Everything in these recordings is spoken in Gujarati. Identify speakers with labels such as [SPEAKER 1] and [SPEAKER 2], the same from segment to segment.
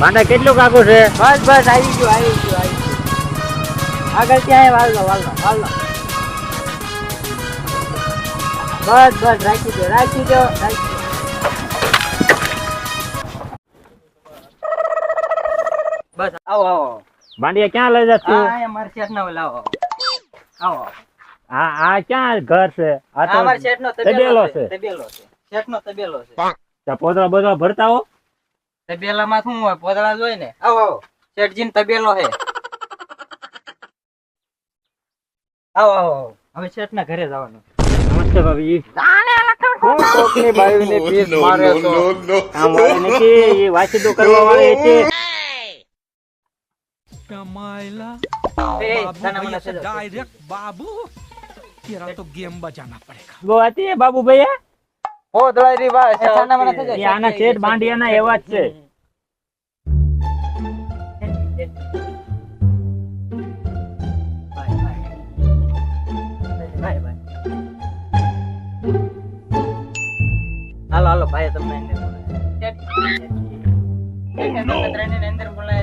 [SPEAKER 1] માટે કેટલું કાકું છે?
[SPEAKER 2] બસ બસ આવી ગયું આવી ગયું આવી ગયું. આગળ ત્યાં વાલ લો વાલ વાલ બસ બસ રાખી દો રાખી દો રાખી બસ આવો આવો
[SPEAKER 1] ભાંડિયા ક્યાં લઈ જા
[SPEAKER 2] હા
[SPEAKER 1] તું
[SPEAKER 2] અહીંયા મારા શેઠ નો લાવો. આવો.
[SPEAKER 1] આ આ ક્યાં ઘર છે? આ
[SPEAKER 2] આ મારા શેઠ નો
[SPEAKER 1] તબેલો. છે
[SPEAKER 2] તબેલો છે. શેઠ નો તબેલો છે.
[SPEAKER 1] પોતરા બોતરા ભરતા હો.
[SPEAKER 2] તબેલામાં શું હોય? પોદળા જોઈ ને? આવો શેઠજીન તબેલો હે આવો આવો હવે શેઠ ના ઘરે જવાનું
[SPEAKER 1] કમાયલા બાબુ
[SPEAKER 2] ભાઈ
[SPEAKER 1] તો
[SPEAKER 2] ગેમ
[SPEAKER 1] આના મને એવા જ છે.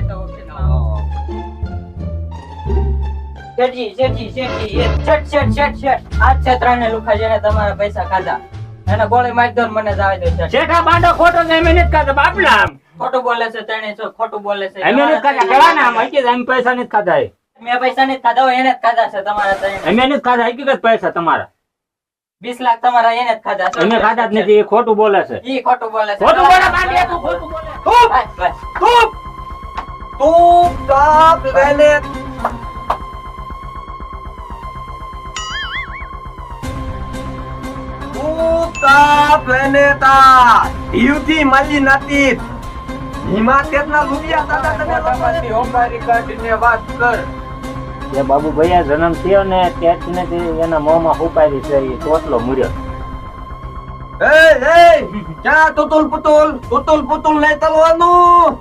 [SPEAKER 2] તો ઓફિસમાં આવો. શેઠજી, શેઠજી, શેઠજી, એ શેઠ, શેઠ, શેઠ, શેઠ. આ જ લુખા જેને તમારા પૈસા ખાધા. એને ગોળી મારી દો મને જવા દો શેઠ.
[SPEAKER 1] બાંડો ખોટો ને એમ નથી ખાતા બાપલા આમ.
[SPEAKER 2] ખોટું બોલે છે ત્રણે છો ખોટું બોલે છે?
[SPEAKER 1] એમ નથી. ખાતા કેવા આમ હકીકત એમ પૈસા નથી ખાતા
[SPEAKER 2] મેં પૈસા નથી ખાધા હોય એને જ ખાધા છે તમારા
[SPEAKER 1] એમ નથી ખાતા હકીકત પૈસા તમારા.
[SPEAKER 2] વીસ લાખ તમારા એને જ ખાધા. છે
[SPEAKER 1] એમને ખાતા જ નથી એ ખોટું બોલે છે.
[SPEAKER 2] ઈ ખોટું બોલે છે.
[SPEAKER 1] ખોટું બોલે બાંડિયા તું ખોટું બોલે.
[SPEAKER 2] તું.
[SPEAKER 3] તું કાપ તું કાપ લઈને તા જીવથી મળી નથી હિમાચલના લુડિયા દાદા તને લોકોની હોમવારી કાઢીને વાત કર.
[SPEAKER 1] જે બાબુ ભૈયા જન્મ થયો ને ત્યાંથી ને એના મોંમાં ઉપાડી છે એ ચોટલો મૂર્યો.
[SPEAKER 3] એ એ ચા તોતોલ પતોલ? તોતોલ પતોલ નહીં તલવાનું?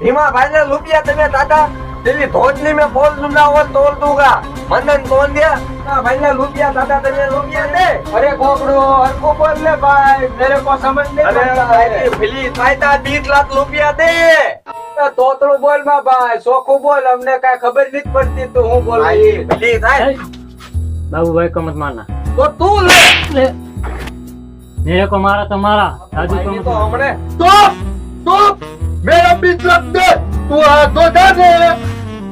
[SPEAKER 3] ધીમા ભાઈને લુપિયા તમે દાદા તેવી ધોજની મેં બોલ લુલાવો તોલ દુગા મનન તોલ દે. ભાઈ ને લુપિયા દાદા તમે લુપિયા દે. અરે કોકડો અરકો બોલ ને ભાઈ. મેરે કો સમજ નહીં અરે ભાઈ ભીલી થાય 20 લાખ લુપિયા દે. તોતળું બોલમાં ભાઈ ચોખ્ખું બોલ અમને કઈ ખબર નથી પડતી તો હું બોલ.
[SPEAKER 1] બાબુ ભાઈ કમત મારના.
[SPEAKER 3] તો તું લે.
[SPEAKER 1] મેરે કો મારા
[SPEAKER 3] તમારા રાજુ કો તો હમણે. તો તો મેરા બિસ્લક દે. તું આ તો દે. દે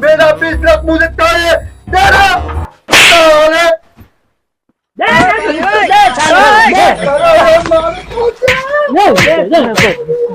[SPEAKER 3] મેરા
[SPEAKER 1] બિસ્લક મુજે તારે તેરા તારે દે દે દે દે દે દે દે દે દે